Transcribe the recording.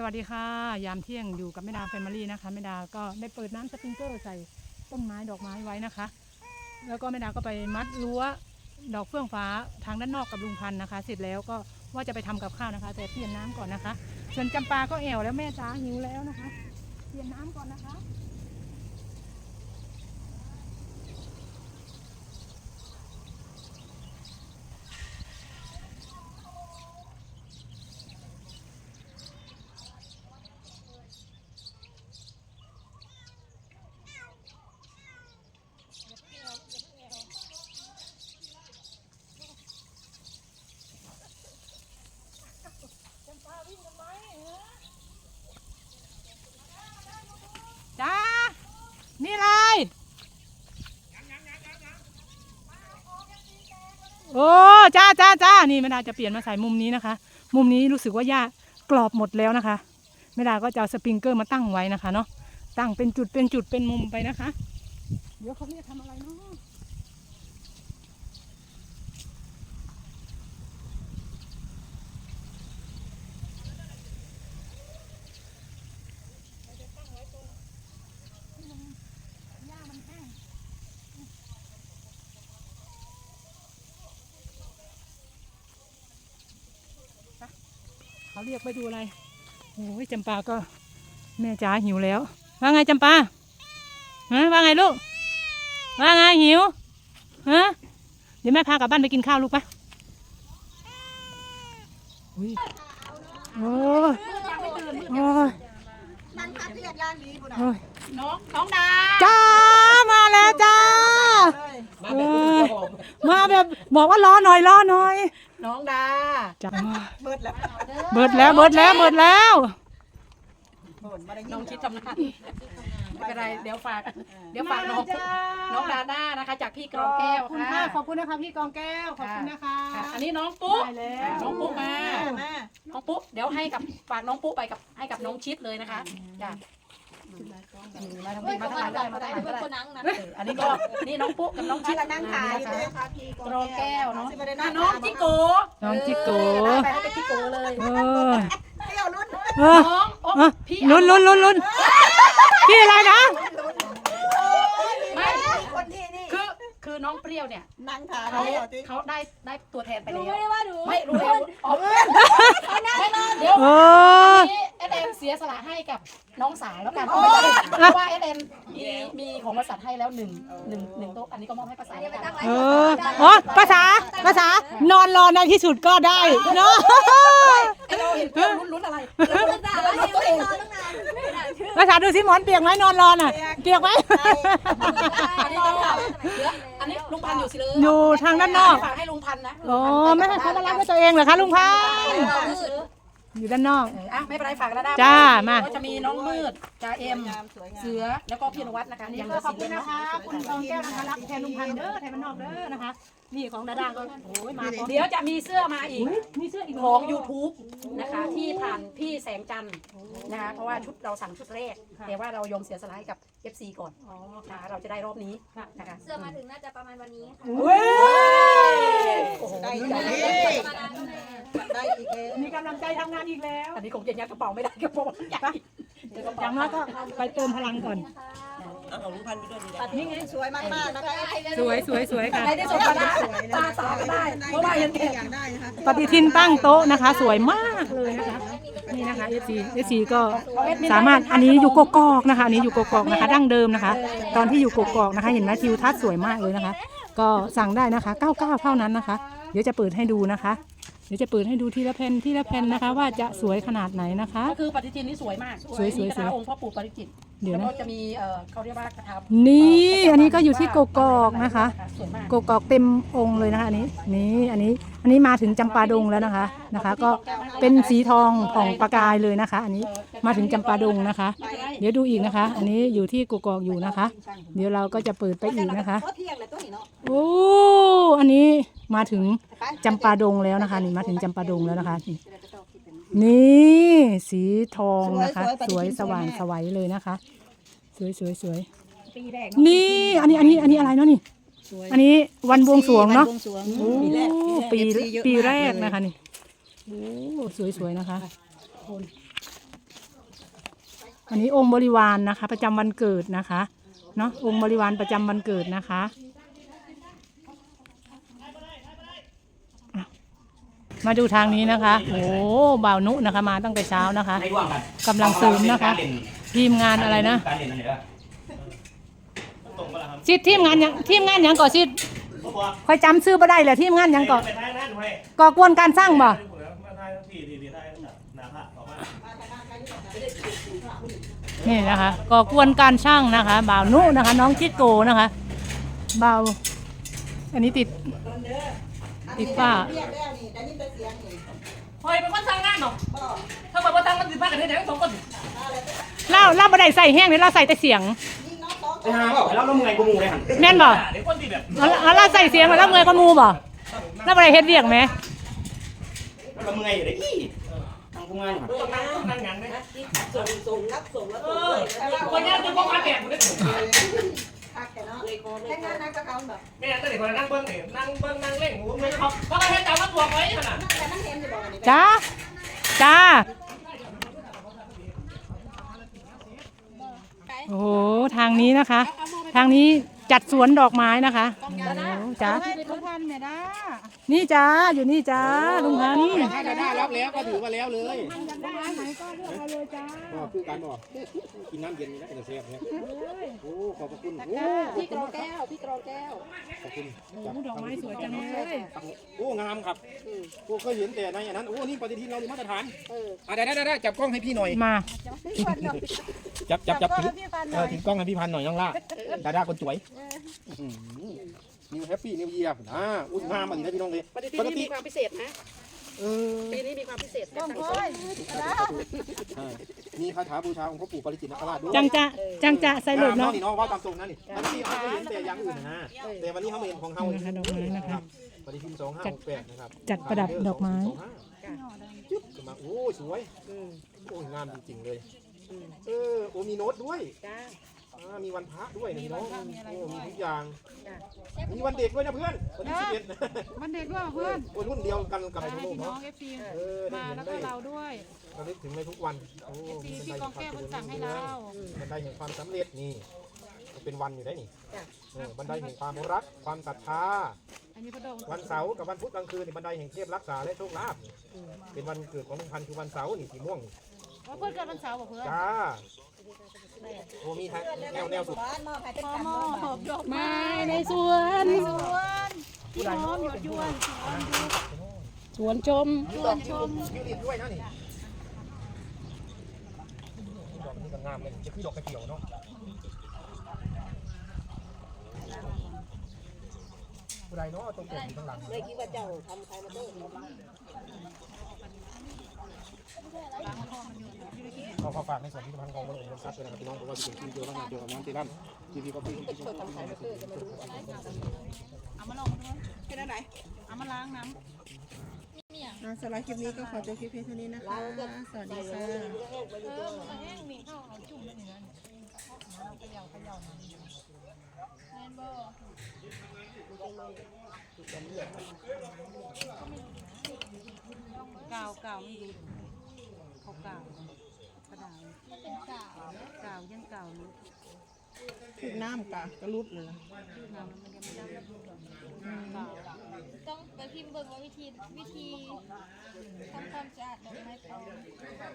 สวัสดีค่ะ ยามเที่ยงอยู่กับแม่ดาแฟมิลี่นะคะแม่ดาก็ได้เปิดน้ำสปริงเกอร์ใส่ต้นไม้ดอกไม้ไว้นะคะ แล้วก็แม่ดาก็ไปมัดรั้วดอกเฟื่องฟ้าทางด้านนอกกับลุงพันนะคะ เสร็จแล้วก็ว่าจะไปทำกับข้าวนะคะ แต่เปลี่ยนน้ำก่อนนะคะ ส่วนจำปาก็แอวแล้วแม่จ้าหิวแล้วนะคะ เปลี่ยนน้ำก่อนนะคะ จ้า นี่อะไร โอ้จ้าจ้าจ้านี่แม่ดาจะเปลี่ยนมาใส่มุมนี้นะคะ มุมนี้รู้สึกว่าหญ้ากรอบหมดแล้วนะคะแม่ดาก็จะเอาสปริงเกอร์มาตั้งไว้นะคะเนาะตั้งเป็นจุดเป็นจุดเป็นมุมไปนะคะ เดี๋ยวเขาเรียกทำอะไรเนาะ หญ้ามันแห้งไป เขาเรียกไปดูอะไรโอ้ยจำปาก็แม่จ๋าหิวแล้ว ว่าไงจำปาฮะว่าไงลูก ว่าไงหิวฮะเดี๋ยวแม่พากลับบ้านไปกินข้าวลูกปะอุ๊ยโอ้ยโอ้ยมันพัดเรียกย่างนี้บุญโอ้ยน้องน้องดาจ้ามาแล้วจ้าเลยเอ้ยมาแบบบอกว่า รอหน่อยรอหน่อย น้องดาจ้าเบิดแล้วเบิดแล้วเบิดแล้วเบิดแล้วเบิดมาได้ยิน้องนคิดทำงานไม่เป็นไรเดี๋ยวฝาก เดี๋ยวฝากน้องน้องดาด้านะคะ จากพี่กรองแก้วขอบคุณค่ะค่ะขอบคุณนะคะพี่กองแก้วขอบคุณนะคะค่ะอันนี้น้องปุ๊ได้แล้วน้องปุ๊มา แม่ น้องปุ๊เดี๋ยวให้กับฝากน้องปุ๊ไปกับให้กับน้องชิดเลยนะคะจ้ะอื มมาทางนี้มาทางไหนได้มาทางไหนก็ได้เอออันนี้ก็นี่น้องปุ๊กับน้องชิที่ดเรานั่งถ่ายอยู่นะเลยคะค่ะพี่กรองแก้วเนาะสิบได้อะนั่งน้องจิโกน้องจิโกเออไปให้เป็นจิโกเลยเออเที่ยวรุ่นเออน้องโอ้เออพี่ลุ้นลุ้นลุ้นลุ้นพี่อะไรนะไม่คนที่นี่คือคือน้องเปรี้ยวเนี่ยนั่งถ่ายเขาให้เราที่เขาได้ได้ตัวแทนไปแล้วไม่ได้ว่าหนูไม่รู้แล้วอ๋อเดี๋ยว เออนี้เอเดนเสียสละให้กับน้องสาวแล้วกันเพราะว่าเอเดนมีมีของบริษัทให้แล้วหนึ่งหนึ่งหนึ่งโต๊ะอันนี้ก็มอบให้ภาษาแล้วกันเอออ๋อภาษาภาษานอนรอในที่สุดก็ได้เนาะไอ้เราเห็นเพื่อนลุ้นลุ้นอะไรด่าว่าเองไม่นอนตั้งนานไม่ด่าชื่อภาษาดูสิหมอนเปียกไหมนอนรอน่ะเปียกไหมอันนี้ต้องเอาเดี๋ยวอันนี้ลุงพันธุ์อยู่สิเลยอยู่ทางด้านนอกฝากให้ลุงพันธุ์นะโอ้ไม่ให้เขามารับด้วยตัวเองเหรอคะลุงพันธุ์ อยู่ด้านนอกเอออะไม่เป็นไรฝากแล้วได้จ้ามา ก็จะมีน้องมืดจ่าเอ็มงามสวยงามเสือแล้วก็พี่นวัดนะคะยังก็ขอบคุณนะคะ คุณทองแก้วนะคะรับแทนลุงพันธุ์เด้อแทนมันนอกเด้อนะคะ นี่ของดาดาก็โอ้ยมาพร้อมเดี๋ยวจะมีเสื้อมาอีกมีเสื้ออีกของ YouTube นะคะที่ผ่านพี่แสงจันทร์นะคะเพราะว่าชุดเราสั่งชุดแรกแต่ว่าเรายอมเสียสละให้กับ FC ก่อนอ๋อนะคะเราจะได้รอบนี้นะคะเสื้อมาถึงน่าจะประมาณวันนี้ค่ะเว้ย โอ้โห ได้อีก ประ แล้ว มาณนั้นก็แม่ ได้อีกแล้วมีกำลังใจทำงานอีกแล้วอันนี้คงจะยัดกระเป๋าไม่ได้กระเป๋าใหญ่อย่างน้อยก็ไปเติมพลังก่อนนี่ไงสวยมากๆนะคะสวยสวยสวยค่ะในที่สุดก็ได้ตาสาวก็ได้เพราะว่ายังเก่งอยากได้นะคะปฏิทินตั้งโต๊ะนะคะ สวยมากเลยนะคะนี่นะคะ FC FC ก็สามารถอันนี้อยู่กกอกนะคะอันนี้อยู่กกอกนะคะ ดั้งเดิมนะคะ ตอนที่อยู่กกอกนะคะ เห็นไหมทิวทัศน์สวยมากเลยนะคะ ก็สั่งได้นะคะ 99 เท่านั้นนะคะ เดี๋ยวจะเปิดให้ดูนะคะ เดี๋ยวจะเปิดให้ดูทีละแผ่นทีละแผ่นนะคะ ว่าจะสวยขนาดไหนนะคะ ก็คือปฏิทินนี่สวยมากสวยๆมีกระสวยถาองค์พ่อปู่ปริจิตร เดี๋ยวแล้วนะก็จะมีเอ่อเขาเรียกว่ากระถานี่อันนี้ก็อยู่ที่กกอกนะคะสวยมากกกอกเต็มองค์เลยนะคะอันนี้นี่อันนี้อันนี้มาถึงจำปาดงแล้วนะคะนะคะ ก็เป็นสีทองผ่องประกายเลยนะคะ อันนี้มาถึงจำปาดงนะคะ เดี๋ยวดูอีกนะคะ อันนี้อยู่ที่กกอกอยู่นะคะ เดี๋ยวเราก็จะเปิดไปอีกนะคะเที่ยงเลยตัวนี้เนาะโอ้อันนี้มาถึงจำปาดงแล้วนะคะ นี่มาถึงจำปาดงแล้วนะคะนี่ นี่สีทองนะคะสวยสว่างสวัยเลยนะคะ สวยสวยสวยปีแรกนี่อันนี้อันนี้อันนี้อะไรเนาะนี่อันนี้วันบวงสรวงเนาะบวงสรวงโอ้ปีแรกปี FC เยอะปีมากแรกเลยนะคะนี่โอ้สวยๆนะคะอันนี้องค์บริวารนะคะ ประจำวันเกิดนะคะเนาะองค์บริวารประจำวันเกิดนะคะอะ มาดูทางนี้นะคะ โอ้บ่าวนุนะคะมาตั้งแต่เช้านะคะไม่ว่างกันกำลังซูมนะคะ ทีมงานอะไรนะการเรียนอะไรวะซิดทีมงานหยังทีมงานหยังก่อซิดคอยจำชื่อบ่ได้เลยทีมงานหยังก่อไปท้ายนั่นไว้ก่อกวนการสร้างบ่มาท้ายที่ดีดีท้ายหนาผ้าออกมานี่นะคะก่อกวนการช่างนะคะ บ่าวนุนะคะ น้องจิโกนะคะบ่าวอันนี้ติด ติดฝ้า เรียกแล้วนี่ได้ยินแต่เสียงนี่คอยเป็นคนทางงานเนาะถ้าบอกว่าทางมันสิพากันได้ทั้งสองคนเล่าเล่าบ่ได้ใส่แห้งเลยเราใส่แต่เสียงนี่น้องสองไปหาบอกแล้วเราเมื่อยกูมูเลยหันแม่นบ่เด็กคนที่แบบเอาเอาเราใส่เสียงแล้วเราเมื่อยก็มูบ่เราบ่ได้เฮ็ดเวียกไหมเราเมื่อยอยู่เลยอีทางกูงานหันต้องนั่งต้องนั่งงานไหมส่งส่งรับส่งแล้วเอส่งอเลยคนนี้จะพกมาแบกคนนี้ คักแกเนาะแค่งานนั่งกับเขาแบบแม่ตั้งแต่คนนั่งเบิ้งนี่นั่งเบิ้งนั่งเล่นหูไม่เขาเขาก็ให้จำว่าตัวไว้ขนาดนั่งแต่นั่งเห็นจะบอกอันนี้จ้าจ้าโอ้โหทางนี้นะคะ ทางนี้จัดสวนดอกไม้นะคะโอ้โหจ้านี่ จ้าอยู่นี่จ้าลุงพันธุ์ถ้าจะได้รับแล้วก็ถือว่าแล้วเลยก็คือการบอกกินน้ำเย็นนี่นะจะเสียบเนี่ยโอ้ขอบพระคุณโอ้พี่กรองแก้วพี่กรองแก้วขอบคุณโอ้โหดอกไม้สวยจังเลยโอ้งามครับโอ้เคยเห็นแต่ในอันนั้นโอ้นี่ปฏิทินเรานี่มาตรฐานอ่าได้ได้ได้จับกล้องให้พี่หน่อยมาจับจับจับถือเออถือกล้องให้พี่พันหน่อยน้องล่าดาดาคนสวย นิวแฮปปี้นิวเยียร์นะอุ้ยงามอันนี้นะพี่น้องเลยปฏิทินนี้มีความพิเศษนะเออปีนี้มีความพิเศษแต่ตั้งใช่มีคาถาบูชาองค์พระปู่ปริจิตรนคราชด้วยจังจะจังจะใส่หลบเนาะเนาะนี่เนาะว่าตามทรงนั่นนี่บางทีเขาก็เห็นแต่อย่างอื่นนะ แต่วันนี้เขามาเห็นของเขานี่นะคะดอกไม้นะคะปฏิทินสองห้าหกแปดนะครับจัดประดับดอกไม้จุ๊บขึ้นมาโอ้ยสวยโอ้ยงามจริงๆเลย เออโอ้มีโน้ตด้วยอ่ามีวันพระด้วยนี่เนาะโอ้มีทุกอย่างมีวันเด็กด้วยนะเพื่อน วันที่สิบเอ็ดวันเด็กด้วยเพื่อนโอ้ยรุ่นเดียวกันกับไอ้ทุกพี่โลกน้อเนาะ งเอฟซีเออได้มาเห็นแล้วได้ก็เราด้วยระลึกถึงในทุกวันโอ้เอฟซีมีพี่บันไดกองแก้วคนสั่งให้เราบันไดแห่งความสำเร็จนี่เป็นวันอยู่ได้นี่เออบันไดแห่งความรัก ความศรัทธา อันนี้พระดงวันเสาร์กับวันพุธกลางคืนนี่บันไดแห่งเทพรักษาและโชคลาภเป็นวันเกิดของลุงพันธ์คือวันเสาร์นี่สีม่วงนี่ ว่าเพื่อนเกิดวันเสาร์บอกเพื่อนจ้าโอ้มีทางแนวแนวสุดบ้านมอบให้เป็นกันหมม้ออบหอบดอกไม้ในสวนสวนพี่หอมหยดยวนสวนชมมีดอกชมยูนิตด้วยนะนี่ดอกนี้ก็งามเลยจะคือดอกกระเจียวเนาะผู้ใดเนาะตรงผมอยู่ข้างหลังเลยคิดว่าเจ้าทำใครมาเต้น ขอขอฝากในส่วนที่ทางกองบริหารทรัพย์ด้วยนะครับพี่น้องเพราะว่าจะเป็นทีมเดียวกันเดียวกับน้ำตีรันทีวีก็พี่ที่ช่วยทำขายมาเตอจะมาดูเอามาลองด้วยเป็นอะไรเอามาล้างน้ำสำหรับคลิปนี้ก็ขอจบคลิปเพียงเท่านี้นะคะ สวัสดีค่ะำกาวกาวไม่ดู เขากาวกระดาษกาวยังกาลูกถึงน้ำกะกระลุดเลยล่ะน้ำมันยังไม่ได้กาต้องไปพิมพ์เบิ่งว่าวิธีวิธีทำความสะอาดดอกไม้ปลอม